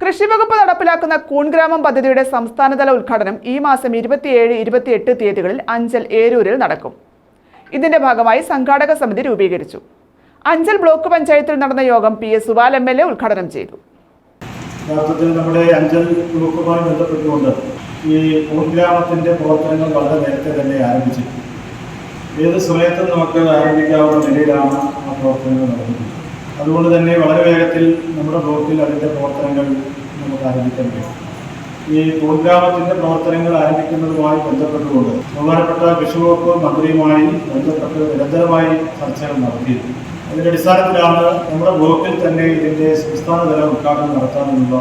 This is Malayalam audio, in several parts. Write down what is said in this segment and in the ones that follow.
കൃഷിവകുപ്പ് നടപ്പിലാക്കുന്ന കൂൺഗ്രാമം പദ്ധതിയുടെ സംസ്ഥാനതല ഉദ്ഘാടനം ഈ മാസം ഇരുപത്തിയേഴ് ഇരുപത്തിയെട്ട് തീയതികളിൽ അഞ്ചൽ ഏരൂരിൽ നടക്കും. ഇതിന്റെ ഭാഗമായി സംഘാടക സമിതി രൂപീകരിച്ചു. അഞ്ചൽ ബ്ലോക്ക് പഞ്ചായത്തിൽ നടന്ന യോഗം P S Subal M L A ഉദ്ഘാടനം ചെയ്തു. നമ്മുടെ അഞ്ചൽ ബ്ലോക്കുമായി ബന്ധപ്പെട്ടുകൊണ്ട് ഈ കൂൺഗ്രാമത്തിന്റെ പ്രവർത്തനങ്ങൾ വളരെ നേരത്തെ തന്നെ ആരംഭിച്ചു ഏത് സമയത്തും നമുക്ക് ആരംഭിക്കാവുന്ന നിലയിലാണ് ആ പ്രവർത്തനങ്ങൾ നടക്കുന്നത് അതുകൊണ്ട് തന്നെ വളരെ വേഗത്തിൽ നമ്മുടെ ബ്ലോക്കിൽ അതിന്റെ പ്രവർത്തനങ്ങൾ നമുക്ക് ആരംഭിക്കാൻ കഴിയും. ഈ ഉൾഗ്രാമത്തിന്റെ പ്രവർത്തനങ്ങൾ ആരംഭിക്കുന്നതുമായി ബന്ധപ്പെട്ടുകൊണ്ട് ബഹുമാനപ്പെട്ട കൃഷി മന്ത്രിയുമായി ബന്ധപ്പെട്ട് നിരന്തരമായി ചർച്ചകൾ നടത്തിയിരുന്നു. അതിന്റെ അടിസ്ഥാനത്തിലാണ് നമ്മുടെ ബ്ലോക്കിൽ തന്നെ ഇതിന്റെ സംസ്ഥാനതല ഉദ്ഘാടനം നടത്താനുള്ള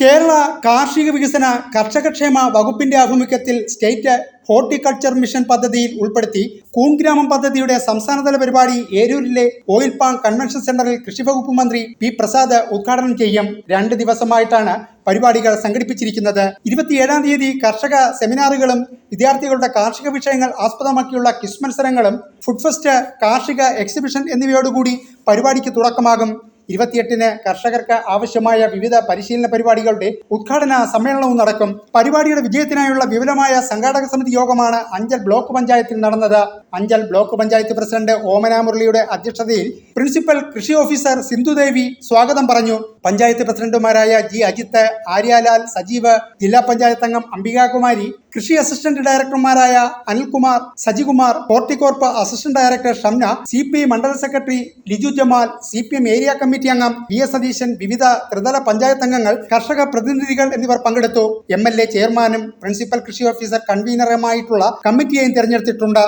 കേരള കാർഷിക വികസന കർഷകക്ഷേമ വകുപ്പിന്റെ ആഭിമുഖ്യത്തിൽ സ്റ്റേറ്റ് ഹോർട്ടിക്കൾച്ചർ മിഷൻ പദ്ധതിയിൽ ഉൾപ്പെടുത്തി കൂൺഗ്രാമം പദ്ധതിയുടെ സംസ്ഥാനതല പരിപാടി ഏരൂരിലെ ഓയിൽ പാം കൺവെൻഷൻ സെന്ററിൽ കൃഷിവകുപ്പ് മന്ത്രി പി പ്രസാദ് ഉദ്ഘാടനം ചെയ്യും. രണ്ട് ദിവസമായിട്ടാണ് പരിപാടികൾ സംഘടിപ്പിച്ചിരിക്കുന്നത്. ഇരുപത്തിയേഴാം തീയതി കർഷക സെമിനാറുകളും വിദ്യാർത്ഥികളുടെ കാർഷിക വിഷയങ്ങൾ ആസ്പദമാക്കിയുള്ള ക്വിസ് മത്സരങ്ങളും ഫുഡ് ഫെസ്റ്റ് കാർഷിക എക്സിബിഷൻ എന്നിവയോടുകൂടി പരിപാടിക്ക് തുടക്കമാകും. ഇരുപത്തിയെട്ടിന് കർഷകർക്ക് ആവശ്യമായ വിവിധ പരിശീലന പരിപാടികളുടെ ഉദ്ഘാടന സമ്മേളനവും നടക്കും. പരിപാടിയുടെ വിജയത്തിനായുള്ള വിപുലമായ സംഘാടക സമിതി യോഗമാണ് അഞ്ചൽ ബ്ലോക്ക് പഞ്ചായത്തിൽ നടന്നത്. അഞ്ചൽ ബ്ലോക്ക് പഞ്ചായത്ത് പ്രസിഡന്റ് ഓമന മുരളിയുടെ അധ്യക്ഷതയിൽ പ്രിൻസിപ്പൽ കൃഷി ഓഫീസർ സിന്ധുദേവി സ്വാഗതം പറഞ്ഞു. പഞ്ചായത്ത് പ്രസിഡന്റുമാരായ ജി അജിത്ത് ആര്യാലാൽ സജീവ് ജില്ലാ പഞ്ചായത്ത് അംഗം അംബികാകുമാരി കൃഷി assistant ഡയറക്ടർമാരായ Anilkumar Sajikumar Horticorp assistant director Shamna C P മണ്ഡല secretary Liju Jamal C P M area committee അംഗം വി എസ് സതീശൻ വിവിധ ത്രിതല പഞ്ചായത്ത് അംഗങ്ങൾ കർഷക പ്രതിനിധികൾ എന്നിവർ പങ്കെടുത്തു. എം എൽ എ ചെയർമാനും പ്രിൻസിപ്പൽ കൃഷി ഓഫീസർ കൺവീനറുമായിട്ടുള്ള കമ്മിറ്റിയെയും തിരഞ്ഞെടുത്തിട്ടുണ്ട്.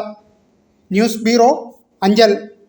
News bureau Anchal.